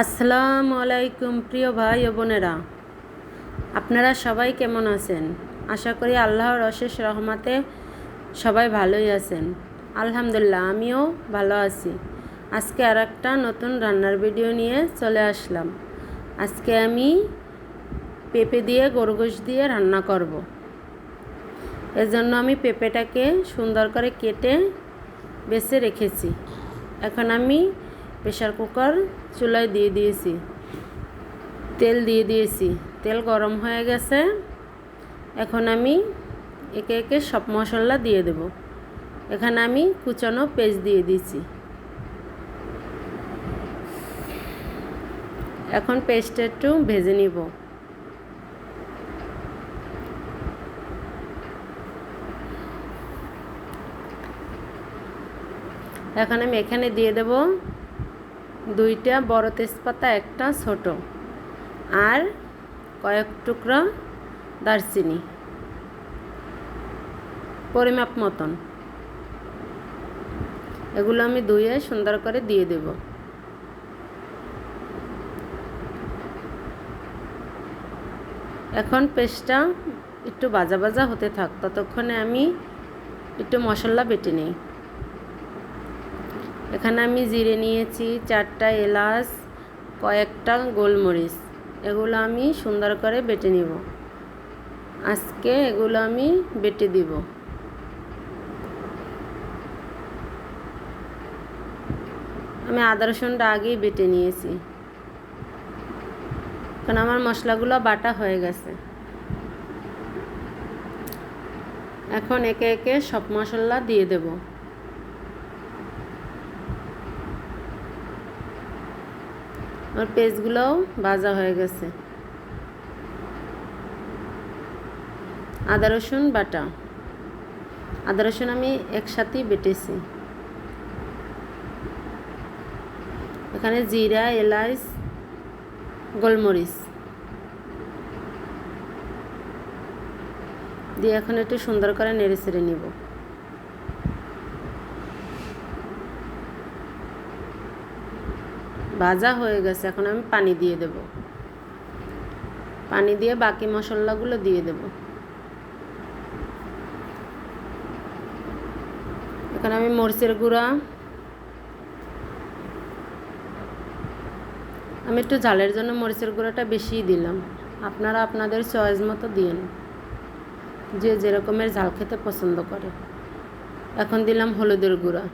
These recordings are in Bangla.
আসসালামু আলাইকুম প্রিয় ভাই ও বোনেরা। আপনারা সবাই কেমন আছেন? আশা করি আল্লাহর অশেষ রহমাতে সবাই ভালোই আছেন। আলহামদুলিল্লাহ, আমিও ভালো আছি। আজকে আর একটা নতুন রান্নার ভিডিও নিয়ে চলে আসলাম। আজকে আমি পেঁপে দিয়ে গরুগোশ দিয়ে রান্না করব। এজন্য আমি পেঁপেটাকে সুন্দর করে কেটে বেছে রেখেছি। এখন আমি প্রেশার কুকার চুলায় দিয়ে দিয়েছি। তেল দিয়ে দিয়েছি। তেল গরম হয়ে গেছে। এখন আমি একে একে সব মশলা দিয়ে দেব। এখানে আমি কুচানো পেস্ট দিয়ে দিয়েছি। এখন পেস্টটা একটু ভেজে নিব। এখন আমি এখানে দিয়ে দেব দুইটা বড় তেজপাতা, একটা ছোট। আর কয়েক টুকরা দারচিনি। পরিমাপ মতন। এগুলো আমি ধুয়ে সুন্দর করে দিয়ে দেব। এখন পেস্টটা একটু বাজা বাজা হতে থাক। ততক্ষণে আমি একটু মশলা বেটে নিই। এখানে আমি জিরে নিয়েছি চারটা এলাচ, কয়েকটা গোলমরিচ। এগুলো আমি সুন্দর করে বেটে নিব। আজকে এগুলো আমি বেটে দিব। আমি আদা রসুনটা আগেই বেটে নিয়েছি। কারণ আমার মশলাগুলো বাটা হয়ে গেছে। এখন একে একে সব মশলা দিয়ে দেবো। আমার পেজগুলোও ভাজা হয়ে গেছে। আদা, রসুন, বাটা। আদা, রসুন আমি একসাথেই বেটেছি। এখানে জিরা এলাচ গোলমরিচ। দিয়ে এখন একটু সুন্দর করে নেড়ে চেড়ে নিব। ভাজা হয়ে গেছে, এখন আমি পানি দিয়ে দেব। পানি দিয়ে বাকি মশলাগুলো দিয়ে দেব। এখানে আমি মরিচের গুঁড়া। আমি একটু ঝালের জন্য মরিচের গুঁড়াটা বেশিই দিলাম। আপনারা আপনাদের চয়েস মতো দিন যে যেরকমের ঝাল খেতে পছন্দ করে। এখন দিলাম হলুদের গুঁড়া।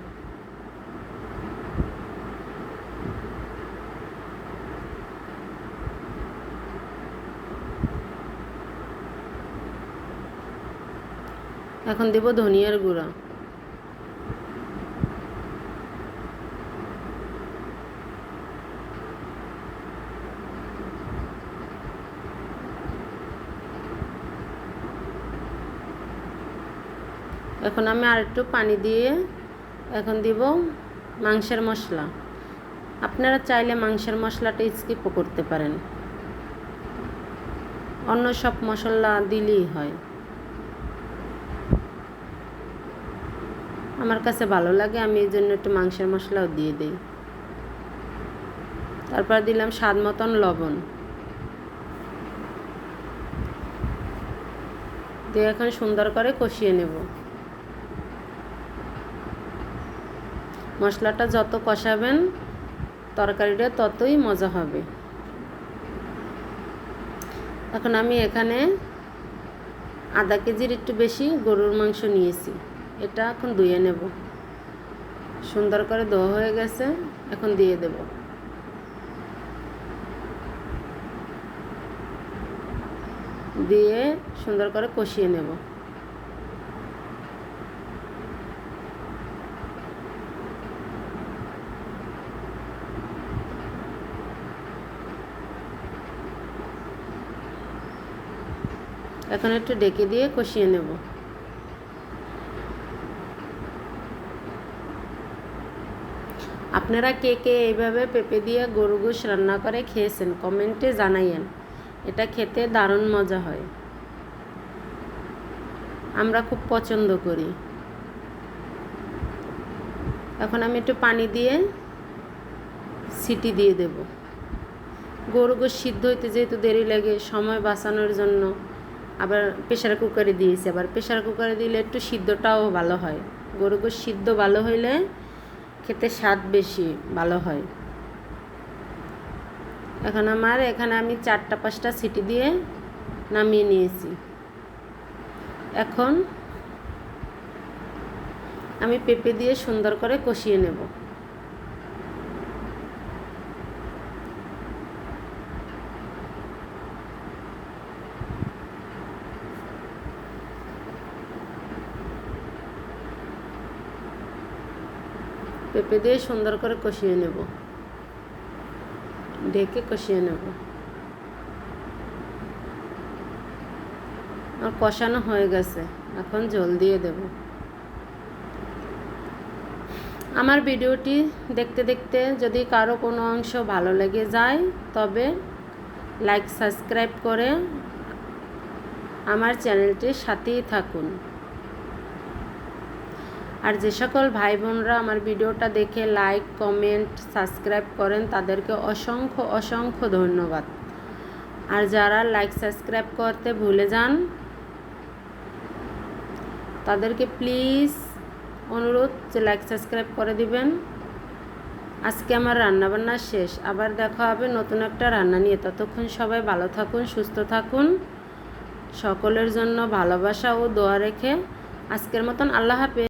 এখন দেব ধনিয়ার গুঁড়া। এখন আমি আর একটু পানি দিয়ে এখন দিব মাংসের মশলা। আপনারা চাইলে মাংসের মশলাটা স্কিপও করতে পারেন। অন্য সব মশলা দিলেই হয়। আমার কাছে ভালো লাগে, আমি এই জন্য একটু মাংসের মশলাও দিয়ে দিই। তারপর দিলাম স্বাদ মতন লবণ। দিয়ে এখন সুন্দর করে কষিয়ে নেব। মশলাটা যত কষাবেন, তরকারিটা ততই মজা হবে। এখন আমি এখানে আধা কেজির একটু বেশি গরুর মাংস নিয়েছি। এটা এখন ধুয়ে নেব। সুন্দর করে ধোয়া হয়ে গেছে, এখন দিয়ে দেব। দিয়ে সুন্দর করে কষিয়ে নেব। এখন একটু ডেকে দিয়ে কষিয়ে নেব। আপনারা কে কে এইভাবে পেঁপে দিয়ে গরু গোশ রান্না করে খেয়েছেন, কমেন্টে জানাইয়েন। এটা খেতে দারুণ মজা হয়। আমরা খুব পছন্দ করি। এখন আমি একটু পানি দিয়ে সিটি দিয়ে দেব। গরু গোশ সিদ্ধ হইতে যেহেতু দেরি লাগে, সময় বাঁচানোর জন্য আবার প্রেশার কুকারে দিয়েছি। আবার প্রেশার কুকারে দিলে একটু সিদ্ধটাও ভালো হয়। গরু গোশ সিদ্ধ ভালো হইলে খেতে স্বাদ বেশি, ভালো হয়। এখন আমার, এখানে আমি চারটা পাঁচটা সিটি দিয়ে নামিয়ে নিয়েছি। এখন আমি পেঁপে দিয়ে সুন্দর করে কষিয়ে নেব। পেঁপে দিয়ে সুন্দর করে কষিয়ে নেব। ঢেকে কষিয়ে নেব। আর কষানো হয়ে গেছে। এখন জল দিয়ে দেব। আমার ভিডিওটি দেখতে দেখতে যদি কারও কোনো অংশ ভালো লেগে যায়, তবে লাইক, সাবস্ক্রাইব করে আমার চ্যানেলটির সাথেই থাকুন। আর যে সকল ভাই বোনরা আমার ভিডিওটা দেখে লাইক কমেন্ট সাবস্ক্রাইব করেন, তাদেরকে অসংখ্য অসংখ্য ধন্যবাদ। আর যারা লাইক সাবস্ক্রাইব করতে ভুলে যান, তাদেরকে প্লিজ অনুরোধ যে লাইক সাবস্ক্রাইব করে দিবেন। আজকে আমার রান্নাবান্না শেষ। আবার দেখা হবে নতুন একটা রান্না নিয়ে। ততক্ষণ সবাই ভালো থাকুন, সুস্থ থাকুন। সকলের জন্য ভালোবাসা ও দোয়া রেখে আজকের মতন আল্লাহ হাফেজ।